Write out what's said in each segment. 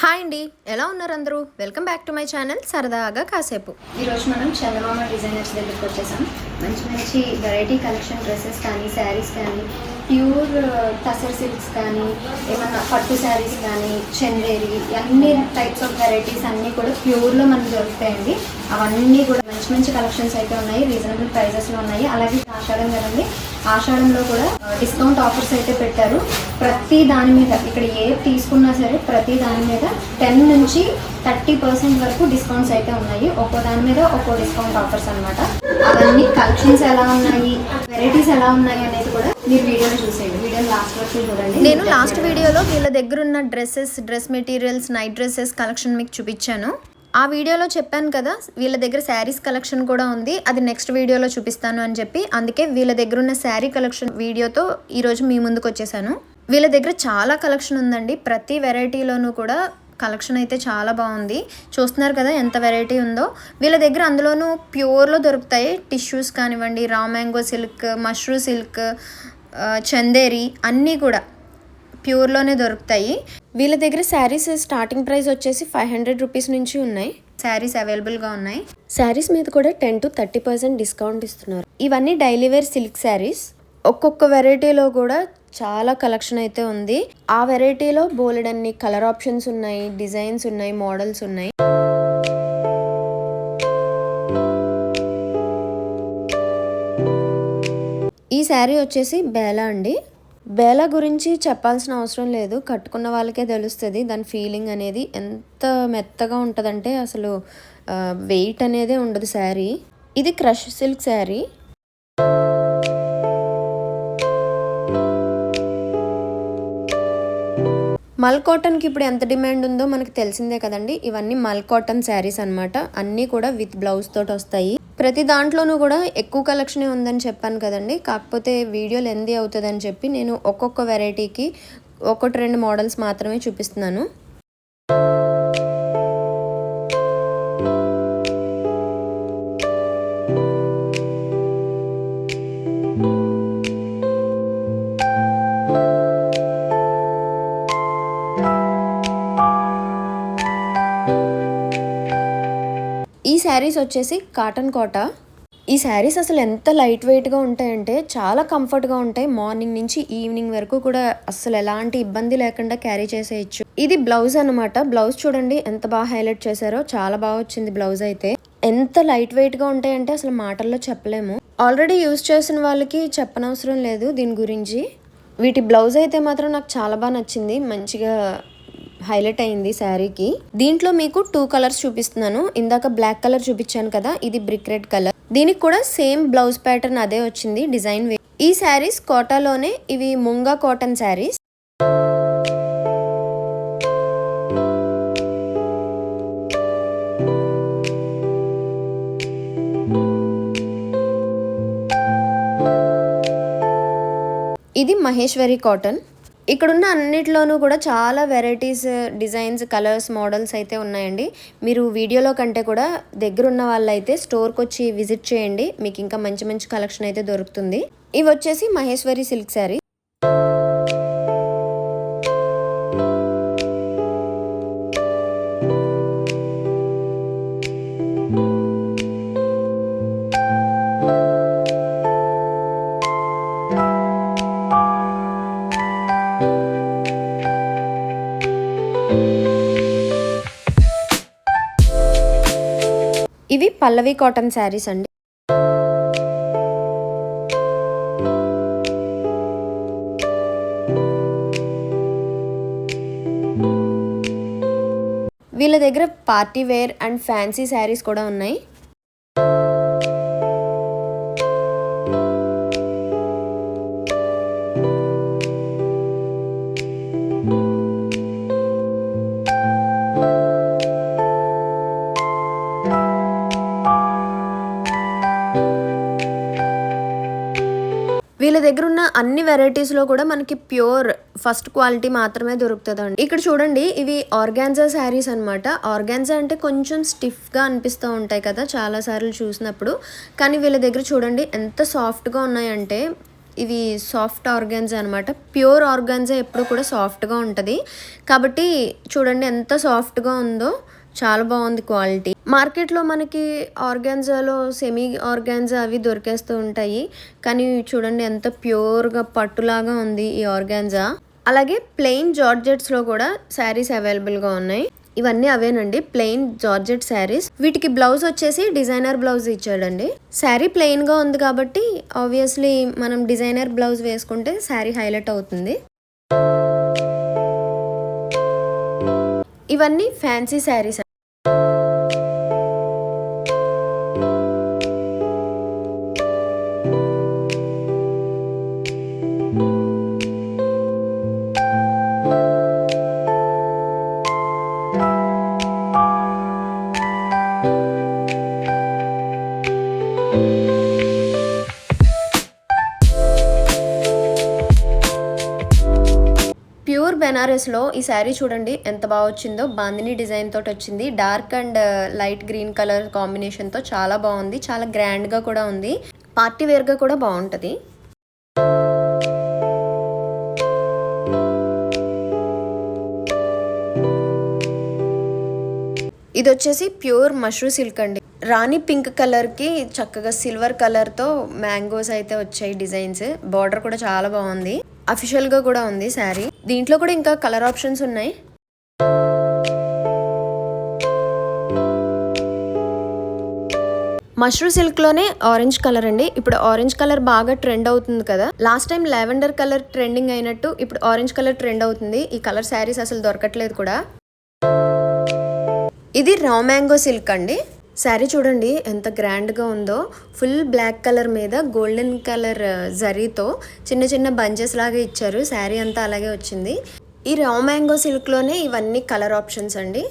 Hi అండి. ఎలా ఉన్నారు అందరూ? Welcome back to my channel. సరదాగా కాసేపు. ఈరోజు మనం చందమామ డిజైనర్స్ దగ్గరికి వచ్చేసాం. మంచి మంచి వెరైటీ కలెక్షన్ డ్రెస్సెస్ కానీ శారీస్ కానీ ప్యూర్ టసర్ సిల్క్స్ కానీ ఏమన్నా పట్టు శారీస్ కానీ చందేరి అన్ని టైప్స్ ఆఫ్ వెరైటీస్ అన్నీ కూడా ప్యూర్లో మనకు దొరుకుతాయండి. అవన్నీ కూడా మంచి మంచి కలెక్షన్స్ అయితే ఉన్నాయి రీజనబుల్ ప్రైజెస్లో ఉన్నాయి. అలాగే ఆషాఢం కదండి ఆషాఢంలో కూడా డిస్కౌంట్ ఆఫర్స్ అయితే పెట్టారు. ప్రతి దాని మీద ఇక్కడ ఏ తీసుకున్నా సరే ప్రతి దాని మీద టెన్ నుంచి థర్టీ పర్సెంట్ వరకు డిస్కౌంట్స్ అయితే ఉన్నాయి. ఒక్కో దాని మీద ఒక్కో డిస్కౌంట్ ఆఫర్స్ అన్నమాట. అవన్నీ కలెక్షన్స్ ఎలా ఉన్నాయి వెరైటీస్ ఎలా ఉన్నాయి అనేది కూడా మీరు చూసేయండి. వీడియో లాస్ట్ వరకు చూడండి. నేను లాస్ట్ వీడియోలో వీళ్ళ దగ్గర ఉన్న dresses dress materials night dresses collection మీకు చూపించాను. ఆ వీడియోలో చెప్పాను కదా వీళ్ళ దగ్గర శారీస్ కలెక్షన్ కూడా ఉంది. అది నెక్స్ట్ వీడియోలో చూపిస్తాను అని చెప్పి. అందుకే వీళ్ళ దగ్గర ఉన్న శారీ కలెక్షన్ వీడియోతో ఈరోజు మీ ముందుకు వచ్చేసాను. వీళ్ళ దగ్గర చాలా కలెక్షన్ ఉందండి. ప్రతి వెరైటీలోనూ కూడా కలెక్షన్ అయితే చాలా బాగుంది. చూస్తున్నారు కదా ఎంత వెరైటీ ఉందో. వీళ్ళ దగ్గర అందులోనూ ప్యూర్లో దొరుకుతాయి. టిష్యూస్ కానివ్వండి raw mango silk mashru silk Chanderi అన్నీ కూడా ప్యూర్లోనే దొరుకుతాయి. వీళ్ళ దగ్గర శారీస్ స్టార్టింగ్ ప్రైస్ వచ్చేసి ఫైవ్ హండ్రెడ్ రూపీస్ నుంచి ఉన్నాయి. శారీస్ అవైలబుల్గా ఉన్నాయి. శారీస్ మీద కూడా ten to thirty percent discount ఇస్తున్నారు. ఇవన్నీ డైలీ వేర్ సిల్క్ శారీస్. ఒక్కొక్క వెరైటీలో కూడా చాలా కలెక్షన్ అయితే ఉంది. ఆ వెరైటీలో బోలెడన్ని కలర్ ఆప్షన్స్ ఉన్నాయి డిజైన్స్ ఉన్నాయి మోడల్స్ ఉన్నాయి. ఈ శారీ వచ్చేసి బేలా అండి. బేలా గురించి చెప్పాల్సిన అవసరం లేదు. కట్టుకున్న వాళ్ళకే తెలుస్తుంది. దాని ఫీలింగ్ అనేది ఎంత మెత్తగా ఉంటుందంటే అసలు వెయిట్ అనేదే ఉండదు శారీ. ఇది క్రష్ సిల్క్ శారీ. మల్ కాటన్కి ఇప్పుడు ఎంత డిమాండ్ ఉందో మనకు తెలిసిందే కదండి. ఇవన్నీ మల్ కాటన్ శారీస్ అన్నమాట. అన్నీ కూడా విత్ బ్లౌజ్ తోటి వస్తాయి. ప్రతి దాంట్లోనూ కూడా ఎక్కువ కలెక్షనే ఉందని చెప్పాను కదండి. కాకపోతే వీడియో లెందీ అవుతుందని చెప్పి నేను ఒక్కొక్క వెరైటీకి ఒకటి రెండు మోడల్స్ మాత్రమే చూపిస్తున్నాను. శారీస్ వచ్చేసి కాటన్ కోట. ఈ శారీస్ అసలు ఎంత లైట్ వెయిట్గా ఉంటాయంటే చాలా కంఫర్ట్గా ఉంటాయి. మార్నింగ్ నుంచి ఈవినింగ్ వరకు కూడా అసలు ఎలాంటి ఇబ్బంది లేకుండా క్యారీ చేసేయచ్చు. ఇది బ్లౌజ్ అనమాట బ్లౌజ్ చూడండి ఎంత బాగా హైలైట్ చేశారో. చాలా బాగా వచ్చింది బ్లౌజ్ అయితే. ఎంత లైట్ వెయిట్గా ఉంటాయంటే అసలు మాటల్లో చెప్పలేము. ఆల్రెడీ యూజ్ చేసిన వాళ్ళకి చెప్పనవసరం లేదు దీని గురించి. వీటి బ్లౌజ్ అయితే మాత్రం నాకు చాలా బాగా నచ్చింది. మంచిగా హైలైట్ అయింది శారీకి. దీంట్లో మీకు టూ కలర్స్ చూపిస్తున్నాను. ఇందాక బ్లాక్ కలర్ చూపించాను కదా ఇది బ్రిక్ రెడ్ కలర్ దీనికి కూడా సేమ్ బ్లౌజ్ ప్యాటర్న్ అదే వచ్చింది డిజైన్ వే- ఈ శారీస్ కోటాలోనే ఇవి ముంగా కాటన్ శారీస్. ఇది మహేశ్వరి కాటన్ ఇక్కడున్న అన్నిట్లోనూ కూడా చాలా వెరైటీస్ డిజైన్స్ కలర్స్ మోడల్స్ అయితే ఉన్నాయండి. మీరు వీడియోలో కంటే కూడా దగ్గరున్న వాళ్ళైతే స్టోర్కి వచ్చి విజిట్ చేయండి. మీకు ఇంకా మంచి మంచి కలెక్షన్ అయితే దొరుకుతుంది. ఇవి వచ్చేసి మహేశ్వరి సిల్క్ శారీ ఇవి పల్లవి కాటన్ శారీస్ అండి. వీళ్ళ దగ్గర party wear and fancy saris కూడా ఉన్నాయి. వీళ్ళ దగ్గర ఉన్న అన్ని వెరైటీస్లో కూడా మనకి ప్యూర్ ఫస్ట్ క్వాలిటీ మాత్రమే దొరుకుతుందండి. ఇక్కడ చూడండి ఇవి ఆర్గాన్జా శారీస్ అనమాట ఆర్గాన్జా అంటే కొంచెం స్టిఫ్గా అనిపిస్తూ ఉంటాయి కదా చాలా సార్లు చూసినప్పుడు. కానీ వీళ్ళ దగ్గర చూడండి ఎంత సాఫ్ట్గా ఉన్నాయంటే ఇవి సాఫ్ట్ ఆర్గాన్జా అనమాట ప్యూర్ ఆర్గాన్జా ఎప్పుడు కూడా సాఫ్ట్గా ఉంటుంది. కాబట్టి చూడండి ఎంత సాఫ్ట్గా ఉందో చాలా బాగుంది క్వాలిటీ. మార్కెట్లో మనకి ఆర్గాన్జాలో సెమీ ఆర్గాన్జా అవి దొరికేస్తూ ఉంటాయి. కానీ చూడండి ఎంత ప్యూర్గా పట్టులాగా ఉంది ఈ ఆర్గాన్జా. అలాగే ప్లెయిన్ జార్జెట్స్లో కూడా శారీస్ అవైలబుల్గా ఉన్నాయి. ఇవన్నీ అవేనండి ప్లెయిన్ జార్జెట్ శారీస్. వీటికి బ్లౌజ్ వచ్చేసి డిజైనర్ బ్లౌజ్ ఇచ్చాడండి. శారీ ప్లెయిన్గా ఉంది కాబట్టి ఆబ్వియస్లీ మనం డిజైనర్ బ్లౌజ్ వేసుకుంటే శారీ హైలైట్ అవుతుంది. ఇవన్నీ ఫ్యాన్సీ శారీస్ బెనారస్లో ఈ శారీ చూడండి ఎంత బాగా వచ్చిందో. బాందిని డిజైన్ తోటి వచ్చింది. Dark and uh, light green colour కాంబినేషన్తో చాలా బాగుంది. చాలా గ్రాండ్గా కూడా ఉంది. పార్టీ వేర్గా కూడా బాగుంటుంది. ఇది వచ్చేసి ప్యూర్ మష్రూ సిల్క్ అండి. రాణి పింక్ కలర్కి చక్కగా సిల్వర్ కలర్తో మ్యాంగోస్ అయితే వచ్చాయి డిజైన్స్. బార్డర్ కూడా చాలా బాగుంది. అఫీషియల్గా కూడా ఉంది శారీ. దీంట్లో కూడా ఇంకా కలర్ ఆప్షన్స్ ఉన్నాయి. మష్రూ సిల్క్లోనే ఆరెంజ్ కలర్ అండి. ఇప్పుడు ఆరెంజ్ కలర్ బాగా ట్రెండ్ అవుతుంది కదా. Last time lavender colour trending అయినట్టు ఇప్పుడు ఆరెంజ్ కలర్ ట్రెండ్ అవుతుంది. ఈ కలర్ శారీస్ అసలు దొరకట్లేదు కూడా. ఇది రా మ్యాంగో సిల్క్ అండి. శారీ చూడండి ఎంత గ్రాండ్గా ఉందో. ఫుల్ బ్లాక్ కలర్ మీద గోల్డెన్ కలర్ జరీతో చిన్న చిన్న బంచెస్ లాగా ఇచ్చారు. శారీ అంతా అలాగే వచ్చింది. ఈ రా మ్యాంగో సిల్క్లోనే ఇవన్నీ కలర్ ఆప్షన్స్ అండి.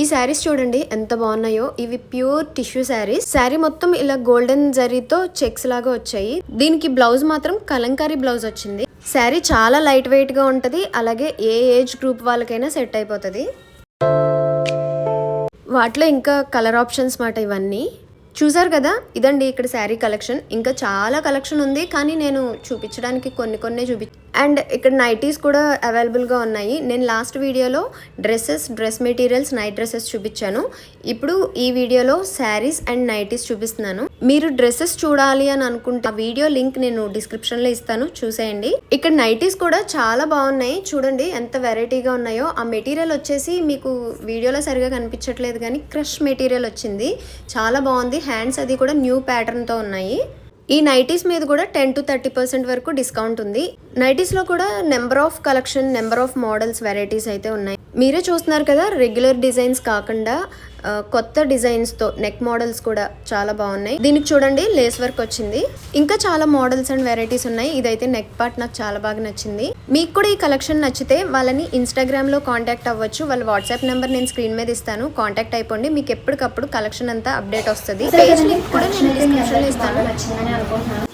ఈ శారీస్ చూడండి ఎంత బాగున్నాయో. ఇవి ప్యూర్ టిష్యూ శారీస్. శారీ మొత్తం ఇలా గోల్డెన్ జరీతో చెక్స్ లాగా వచ్చాయి. దీనికి బ్లౌజ్ మాత్రం కలంకారీ బ్లౌజ్ వచ్చింది. శారీ చాలా లైట్ వెయిట్గా ఉంటది. అలాగే ఏ ఏజ్ గ్రూప్ వాళ్ళకైనా సెట్ అయిపోతుంది. వాటిలో ఇంకా కలర్ ఆప్షన్స్ మాట ఇవన్నీ. చూసారు కదా? ఇదండి ఇక్కడ శారీ కలెక్షన్. ఇంకా చాలా కలెక్షన్ ఉంది. కానీ నేను చూపించడానికి కొన్ని కొన్ని చూపి అండ్ ఇక్కడ నైటీస్ కూడా అవైలబుల్గా ఉన్నాయి. నేను లాస్ట్ వీడియోలో dresses dress materials night dresses చూపించాను. ఇప్పుడు ఈ వీడియోలో శారీస్ అండ్ నైటీస్ చూపిస్తున్నాను. మీరు డ్రెస్సెస్ చూడాలి అని అనుకుంటే ఆ వీడియో లింక్ నేను డిస్క్రిప్షన్లో ఇస్తాను. చూసేయండి. ఇక్కడ నైటీస్ కూడా చాలా బాగున్నాయి. చూడండి ఎంత వెరైటీగా ఉన్నాయో. ఆ మెటీరియల్ వచ్చేసి మీకు వీడియోలో సరిగా కనిపించట్లేదు కానీ క్రష్ మెటీరియల్ వచ్చింది. చాలా బాగుంది. హ్యాండ్స్ అది కూడా న్యూ ప్యాటర్న్తో ఉన్నాయి. ఈ నైటీస్ మీద కూడా టెన్ టు థర్టీ పర్సెంట్ వరకు డిస్కౌంట్ ఉంది. నైటీస్లో కూడా number of collection number of models varieties అయితే ఉన్నాయి. మీరే చూస్తున్నారు కదా రెగ్యులర్ డిజైన్స్ కాకుండా కొత్త డిజైన్స్తో నెక్ మోడల్స్ కూడా చాలా బాగున్నాయి. దీనికి చూడండి లేస్ వర్క్ వచ్చింది. ఇంకా చాలా మోడల్స్ అండ్ వెరైటీస్ ఉన్నాయి. ఇదైతే నెక్ పార్ట్ నాకు చాలా బాగా నచ్చింది. మీకు కూడా ఈ కలెక్షన్ నచ్చితే వాళ్ళని ఇన్స్టాగ్రామ్లో కాంటాక్ట్ అవ్వచ్చు. వాళ్ళ వాట్సాప్ నెంబర్ నేను స్క్రీన్ మీద ఇస్తాను. కాంటాక్ట్ అయిపోండి. మీకు ఎప్పటికప్పుడు కలెక్షన్ అంతా అప్డేట్ వస్తుంది. ఇస్తాను.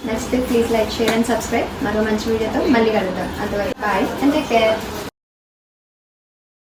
నచ్చితే please like share and subscribe మరో మంచి వీడియోతో మళ్ళీ కలుగుతాం అంతవరకు బాయ్ అండ్ టేక్ కేర్